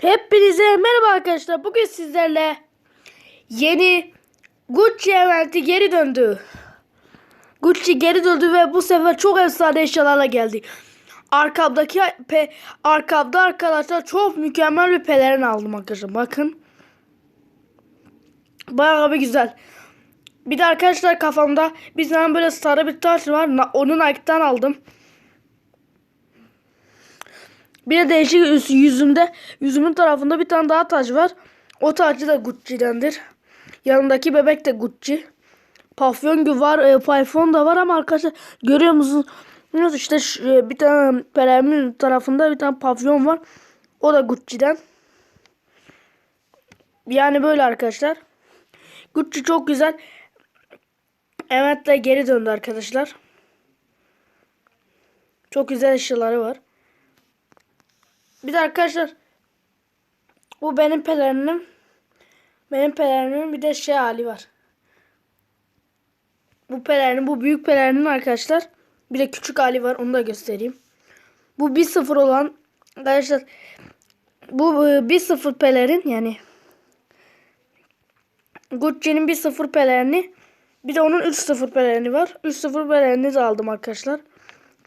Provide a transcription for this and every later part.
Hepinize merhaba arkadaşlar. Bugün sizlerle yeni Gucci eventi geri döndü. Gucci geri döndü ve bu sefer çok efsane eşyalarla geldi. Arkamdaki pe, arkamda arkadaşlar çok mükemmel bir pelerin aldım arkadaşlar. Bakın. Bayağı bir güzel. Bir de arkadaşlar kafamda bir tane böyle sarı bir taş var. Onu Nike'dan aldım. Bir de değişik yüz- yüzümde yüzümün tarafında bir tane daha taç var. O tacı da Gucci'dendir. Yanındaki bebek de Gucci. Pafyon var, e, payfon da var ama arkadaşlar görüyor musunuz? İşte e, bir tane pelerin tarafında bir tane pavyon var. O da Gucci'den. Yani böyle arkadaşlar. Gucci çok güzel. Evet de geri döndü arkadaşlar. Çok güzel eşyaları var. Bir de arkadaşlar bu benim pelerinim. Benim pelerinimin bir de şey hali var. Bu pelerinin bu büyük pelerinin arkadaşlar bir de küçük hali var onu da göstereyim. Bu 1-0 olan arkadaşlar bu e, 1-0 pelerin yani Gucci'nin 1-0 pelerini bir de onun 3-0 pelerini var. 3-0 pelerini de aldım arkadaşlar.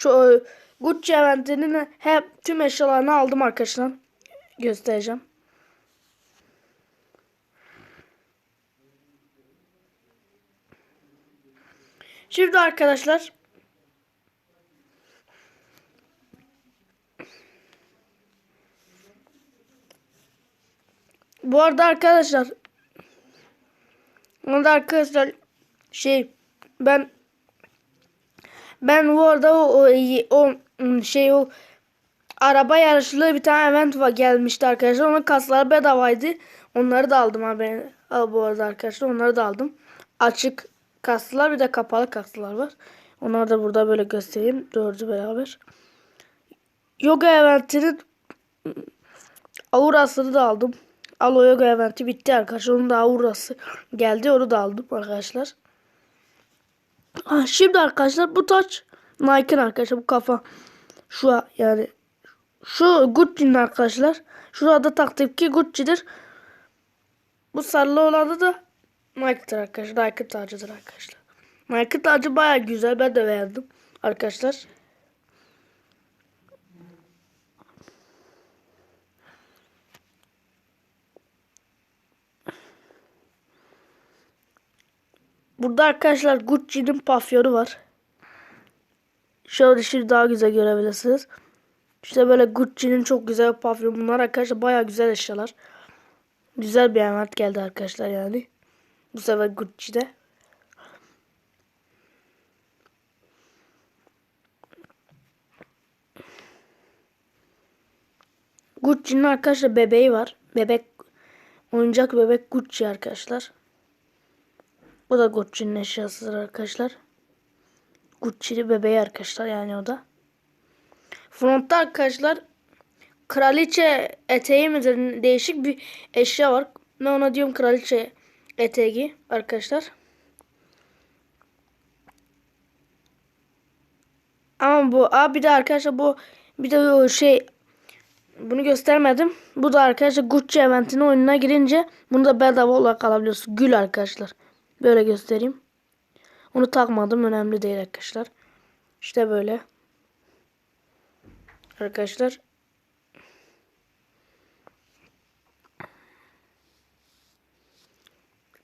E, Gucci eventinin hep tüm eşyalarını aldım arkadaşlar. Göstereceğim. Şimdi arkadaşlar Bu arada arkadaşlar Bu arada arkadaşlar şey ben ben bu arada o, o, o şey o araba yarışlı bir tane event var gelmişti arkadaşlar. Onun kasları bedavaydı. Onları da aldım abi. Al bu arada arkadaşlar onları da aldım. Açık kaslar bir de kapalı kaslar var. Onları da burada böyle göstereyim. Dördü beraber. Yoga eventinin aurasını da aldım. Alo yoga eventi bitti arkadaşlar. Onun da aurası geldi. Onu da aldım arkadaşlar. Ha, şimdi arkadaşlar bu taç Nike'ın arkadaşlar bu kafa şu yani şu Gucci'nin arkadaşlar. Şurada taktık ki Gucci'dir. Bu sarılı olanı da Nike'dır arkadaşlar. Nike tacıdır arkadaşlar. Nike tacı baya güzel. Ben de beğendim arkadaşlar. Burada arkadaşlar Gucci'nin pafyonu var. Şöyle şimdi daha güzel görebilirsiniz. İşte böyle Gucci'nin çok güzel pafyonu. Bunlar arkadaşlar baya güzel eşyalar. Güzel bir event geldi arkadaşlar yani. Bu sefer Gucci'de. Gucci'nin arkadaşlar bebeği var. Bebek oyuncak bebek Gucci arkadaşlar. Bu da Gucci'nin eşyasıdır arkadaşlar. Gucci'li bebeği arkadaşlar yani o da. Frontta arkadaşlar kraliçe eteği midir değişik bir eşya var. Ben ona diyorum kraliçe eteği arkadaşlar. Ama bu abi bir de arkadaşlar bu bir de o şey bunu göstermedim. Bu da arkadaşlar Gucci eventinin oyununa girince bunu da bedava olarak alabiliyorsunuz. Gül arkadaşlar. Böyle göstereyim. Onu takmadım. Önemli değil arkadaşlar. İşte böyle. Arkadaşlar.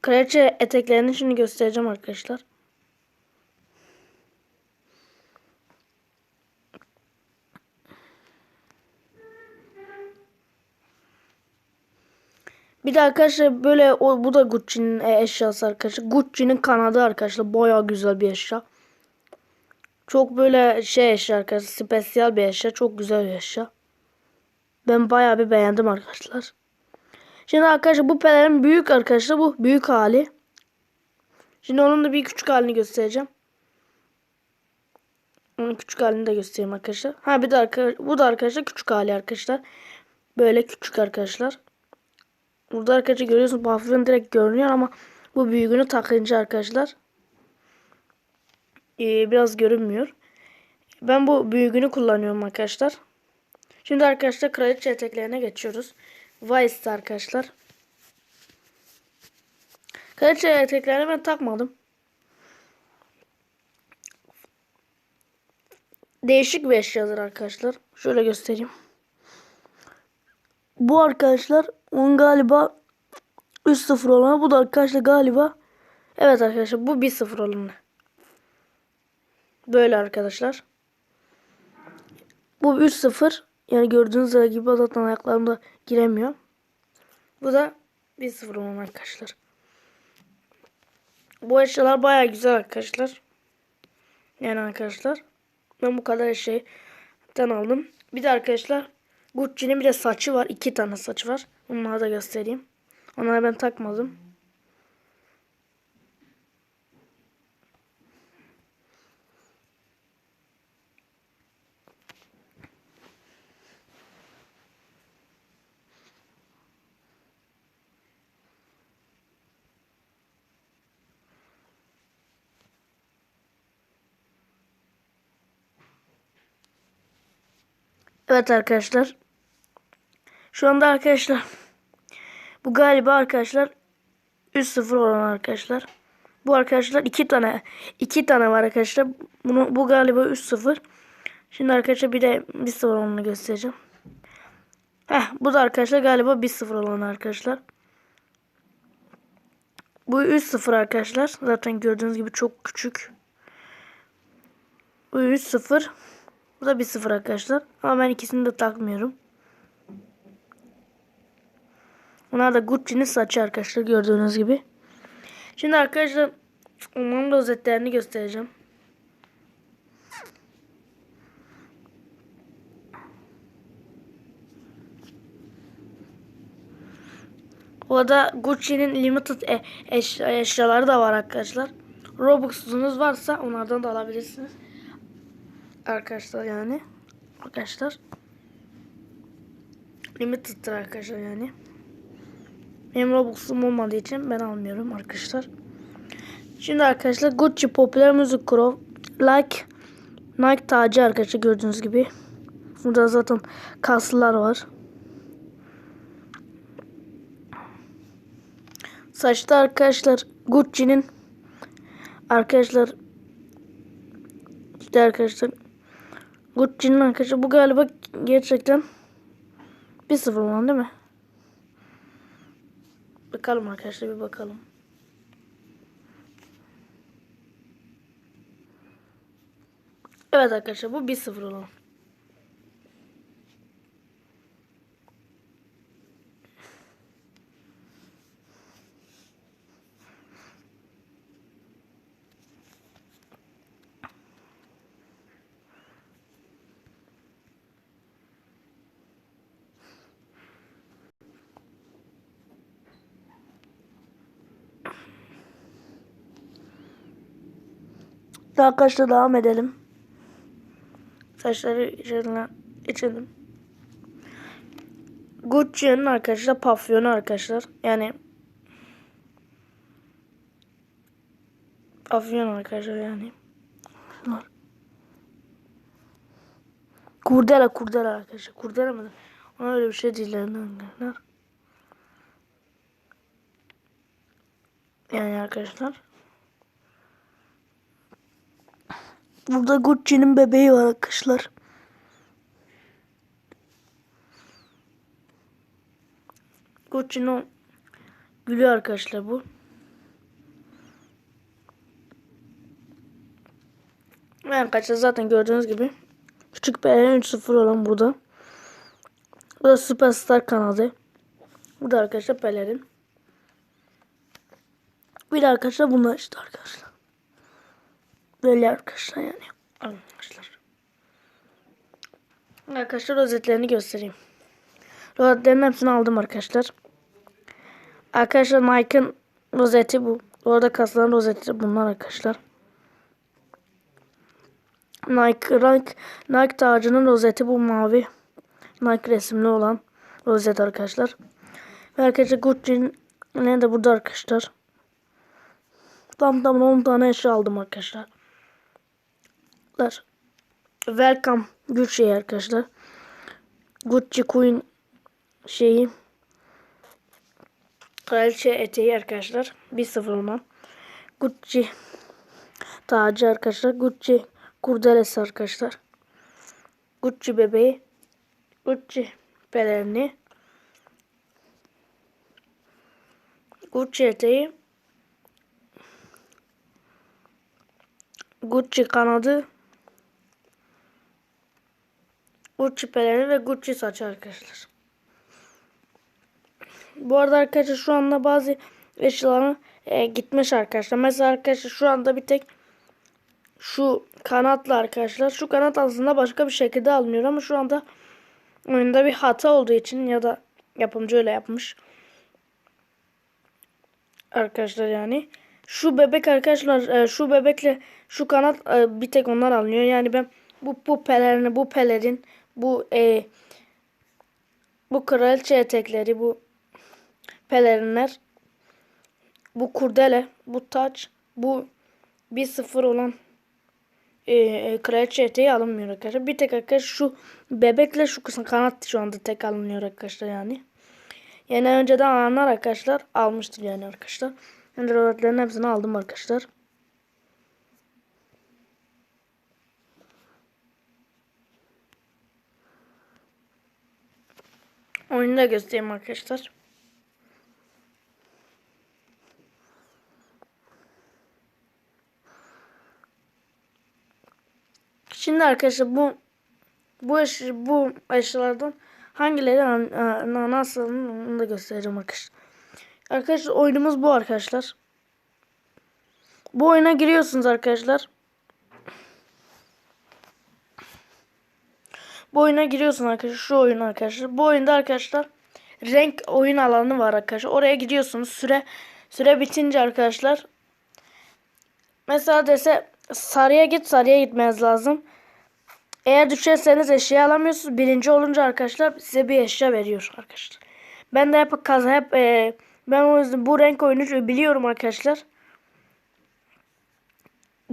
Kraliçe eteklerini şimdi göstereceğim arkadaşlar. Bir de arkadaşlar böyle o, bu da Gucci'nin e, eşyası arkadaşlar. Gucci'nin kanadı arkadaşlar. Baya güzel bir eşya. Çok böyle şey eşya arkadaşlar. Spesiyel bir eşya. Çok güzel bir eşya. Ben baya bir beğendim arkadaşlar. Şimdi arkadaşlar bu pelerin büyük arkadaşlar. Bu büyük hali. Şimdi onun da bir küçük halini göstereceğim. Onun küçük halini de göstereyim arkadaşlar. Ha bir de arkadaşlar bu da arkadaşlar küçük hali arkadaşlar. Böyle küçük arkadaşlar. Burada arkadaşlar görüyorsunuz parfüm direkt görünüyor ama bu büyüğünü takınca arkadaşlar ee, biraz görünmüyor. Ben bu büyüğünü kullanıyorum arkadaşlar. Şimdi arkadaşlar kraliçe eteklerine geçiyoruz. Vice'de arkadaşlar. Kraliçe eteklerini ben takmadım. Değişik bir eşyadır arkadaşlar. Şöyle göstereyim. Bu arkadaşlar onun galiba 3-0 olanı. Bu da arkadaşlar galiba evet arkadaşlar bu 1-0 olanı. Böyle arkadaşlar. Bu 3-0. Yani gördüğünüz gibi zaten ayaklarımda giremiyor. Bu da 1-0 olan arkadaşlar. Bu eşyalar baya güzel arkadaşlar. Yani arkadaşlar. Ben bu kadar şeyden aldım. Bir de arkadaşlar Gucci'nin bir de saçı var. iki tane saçı var. Onları da göstereyim. Onları ben takmadım. Evet arkadaşlar. Şu anda arkadaşlar bu galiba arkadaşlar 3-0 olan arkadaşlar. Bu arkadaşlar iki tane iki tane var arkadaşlar. Bunu bu galiba 3-0. Şimdi arkadaşlar bir de 1-0 olanını göstereceğim. Heh, bu da arkadaşlar galiba 1-0 olan arkadaşlar. Bu 3-0 arkadaşlar. Zaten gördüğünüz gibi çok küçük. Bu 3-0. Bu da 1-0 arkadaşlar. Ama ben ikisini de takmıyorum. Bunlar da Gucci'nin saçı arkadaşlar gördüğünüz gibi. Şimdi arkadaşlar onların rozetlerini göstereceğim. O da Gucci'nin limited e eş eşyaları da var arkadaşlar. Robux'unuz varsa onlardan da alabilirsiniz. Arkadaşlar yani. Arkadaşlar. Limited'dır arkadaşlar yani. Benim Robux'um olmadığı için ben almıyorum arkadaşlar. Şimdi arkadaşlar Gucci Popular Music Crow Like Nike tacı arkadaşlar gördüğünüz gibi. Burada zaten kaslar var. Saçta arkadaşlar Gucci'nin arkadaşlar işte arkadaşlar Gucci'nin arkadaşlar bu galiba gerçekten 1-0 olan değil mi? Bakalım arkadaşlar bir bakalım. Evet arkadaşlar bu 1-0 olan. Arkadaşlar devam edelim. Saçları içelim. içelim. Gucci'nin arkadaşlar pafyonu arkadaşlar. Yani Afyon arkadaşlar yani. Bunlar. Kurdela kurdela arkadaşlar. Kurdela mı? Ona öyle bir şey değil. Yani arkadaşlar. Burada Gucci'nin bebeği var arkadaşlar. Gucci'nin gülü arkadaşlar bu. Ve arkadaşlar zaten gördüğünüz gibi küçük bir 3-0 olan burada. Bu da Superstar kanadı. Bu da arkadaşlar pelerin. Bir de arkadaşlar bunlar işte arkadaşlar. Böyle arkadaşlar yani. Arkadaşlar. Arkadaşlar rozetlerini göstereyim. Rozetlerin hepsini aldım arkadaşlar. Arkadaşlar Nike'ın rozeti bu. Orada kasların rozeti bunlar arkadaşlar. Nike, Nike, Nike tacının rozeti bu mavi. Nike resimli olan rozet arkadaşlar. Ve arkadaşlar Gucci'nin de burada arkadaşlar. Tam tam 10 tane eşya aldım arkadaşlar. Welcome Gucci arkadaşlar. Gucci Queen şeyi Kraliçe eteği arkadaşlar. 1-0 olan. Gucci tacı arkadaşlar. Gucci kurdelesi arkadaşlar. Gucci bebeği. Gucci pelerini. Gucci eteği. Gucci kanadı. Gucci pelerini ve Gucci saçı arkadaşlar. Bu arada arkadaşlar şu anda bazı eşyaların e, gitmiş arkadaşlar. Mesela arkadaşlar şu anda bir tek şu kanatlı arkadaşlar. Şu kanat aslında başka bir şekilde alınıyor ama şu anda oyunda bir hata olduğu için ya da yapımcı öyle yapmış. Arkadaşlar yani. Şu bebek arkadaşlar e, şu bebekle şu kanat e, bir tek onlar alınıyor. Yani ben bu bu pelerini bu pelerin bu e, bu kraliçe etekleri bu pelerinler bu kurdele bu taç bu 1-0 olan e, e, kraliçe eteği alınmıyor arkadaşlar. Bir tek arkadaşlar şu bebekle şu kısım kanat şu anda tek alınıyor arkadaşlar yani. Yani önceden alanlar arkadaşlar almıştır yani arkadaşlar. De hepsini aldım arkadaşlar. Oyunu da göstereyim arkadaşlar. Şimdi arkadaşlar bu bu eş, bu eşyalardan hangileri nasıl onu da göstereceğim arkadaşlar. Arkadaşlar oyunumuz bu arkadaşlar. Bu oyuna giriyorsunuz arkadaşlar. Bu oyuna giriyorsun arkadaşlar. Şu oyun arkadaşlar. Bu oyunda arkadaşlar renk oyun alanı var arkadaşlar. Oraya gidiyorsunuz. Süre süre bitince arkadaşlar mesela dese sarıya git sarıya gitmeniz lazım. Eğer düşerseniz eşya alamıyorsunuz. Birinci olunca arkadaşlar size bir eşya veriyor arkadaşlar. Ben de hep kaza hep e, ben o yüzden bu renk oyunu biliyorum arkadaşlar.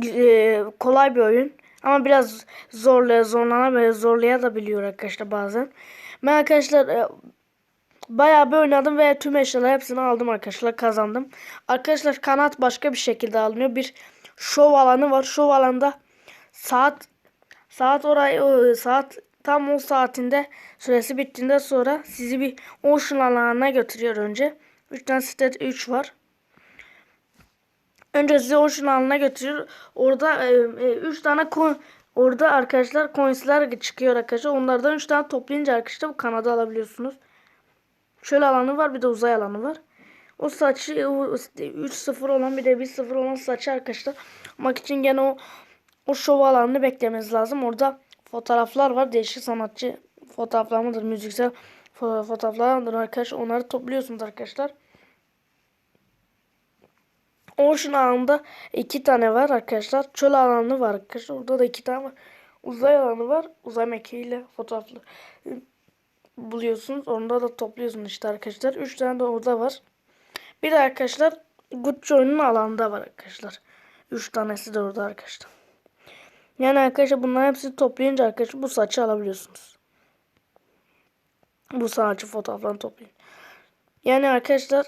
E, kolay bir oyun. Ama biraz zorlaya zorlana böyle zorlaya da biliyor arkadaşlar bazen. Ben arkadaşlar e, bayağı bir oynadım ve tüm eşyaları hepsini aldım arkadaşlar kazandım. Arkadaşlar kanat başka bir şekilde alınıyor. Bir şov alanı var. Şov alanda saat saat orayı saat tam o saatinde süresi bittiğinde sonra sizi bir ocean alanına götürüyor önce. 3 tane site 3 var. Önce sizi ocean alanına götürüyor. Orada 3 e, e, tane coin orada arkadaşlar coinsler çıkıyor arkadaşlar. Onlardan 3 tane toplayınca arkadaşlar bu kanadı alabiliyorsunuz. Şöyle alanı var bir de uzay alanı var. O saçı 3-0 olan bir de 1-0 olan saçı arkadaşlar. Mak için gene o o şov alanını beklemeniz lazım. Orada fotoğraflar var. Değişik sanatçı fotoğraflar mıdır? Müziksel fotoğraflar mıdır arkadaşlar? Onları topluyorsunuz arkadaşlar. Ocean alanında iki tane var arkadaşlar. Çöl alanı var arkadaşlar. Orada da iki tane var. Uzay alanı var. Uzay mekiğiyle fotoğraflı buluyorsunuz. Onda da topluyorsunuz işte arkadaşlar. Üç tane de orada var. Bir de arkadaşlar Gucci oyunun alanında var arkadaşlar. Üç tanesi de orada arkadaşlar. Yani arkadaşlar bunların hepsini toplayınca arkadaşlar bu saçı alabiliyorsunuz. Bu sanatçı fotoğraflarını toplayın. Yani arkadaşlar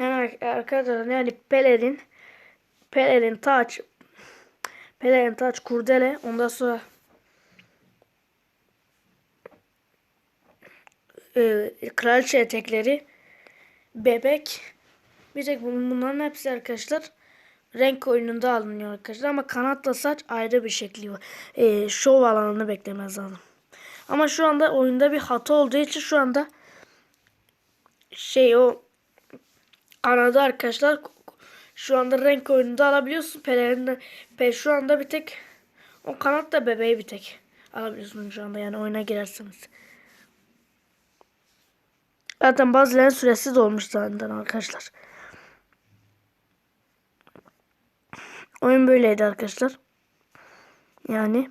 Yani arkadaşlar yani pelerin pelerin taç pelerin taç kurdele ondan sonra e, kraliçe etekleri bebek bir tek bunların hepsi arkadaşlar renk oyununda alınıyor arkadaşlar ama kanatla saç ayrı bir şekli var. E, şov alanını beklemez lazım. Ama şu anda oyunda bir hata olduğu için şu anda şey o Arada arkadaşlar şu anda renk oyununda alabiliyorsun. Pelerini pe şu anda bir tek o kanat da bebeği bir tek alabiliyorsunuz şu anda yani oyuna girerseniz. Zaten bazılarının süresi dolmuş zaten arkadaşlar. Oyun böyleydi arkadaşlar. Yani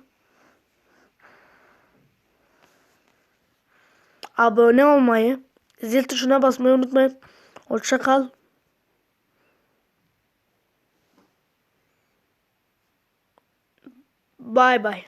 abone olmayı, zil tuşuna basmayı unutmayın. Hoşça kal. Bye bye.